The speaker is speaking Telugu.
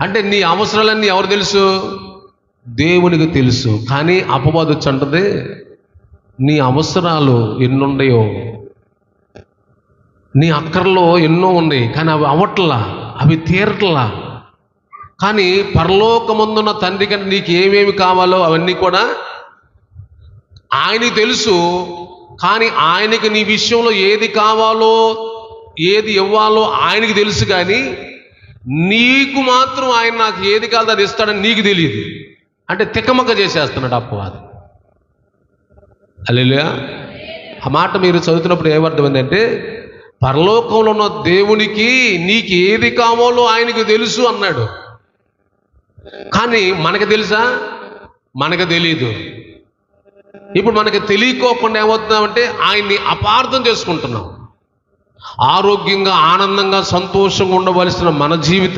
అంటే నీ అవసరాలన్నీ ఎవరు తెలుసు? దేవునికి తెలుసు. కానీ అపవాదు వచ్చి అంటది నీ అవసరాలు ఎన్నుండయో? నీ అక్కర్లో ఎన్నో ఉన్నాయి కానీ అవి అవట్లా అవి తీరట్లా? కానీ పరలోకమందున్న తండ్రి కంటే నీకు ఏమేమి కావాలో అవన్నీ కూడా ఆయనకి తెలుసు. కానీ ఆయనకి నీ విషయంలో ఏది కావాలో ఏది ఇవ్వాలో ఆయనకి తెలుసు కానీ నీకు మాత్రం ఆయన నాకు ఏది కావాలో అది ఇస్తాడని నీకు తెలియదు. అంటే తికమక చేసేస్తున్నాడు అపవాది అల్లెలుయా ఆ మాట మీరు చదువుతున్నప్పుడు ఏమర్థమైందంటే పరలోకంలో ఉన్న దేవునికి నీకు ఏది కావాలో ఆయనకు తెలుసు అన్నాడు. కానీ మనకు తెలుసా? మనకు తెలియదు ఇప్పుడు మనకి తెలియకోకుండా ఏమవుతున్నామంటే ఆయన్ని అపార్థం చేసుకుంటున్నాం. ఆరోగ్యంగా ఆనందంగా సంతోషంగా ఉండవలసిన మన జీవితం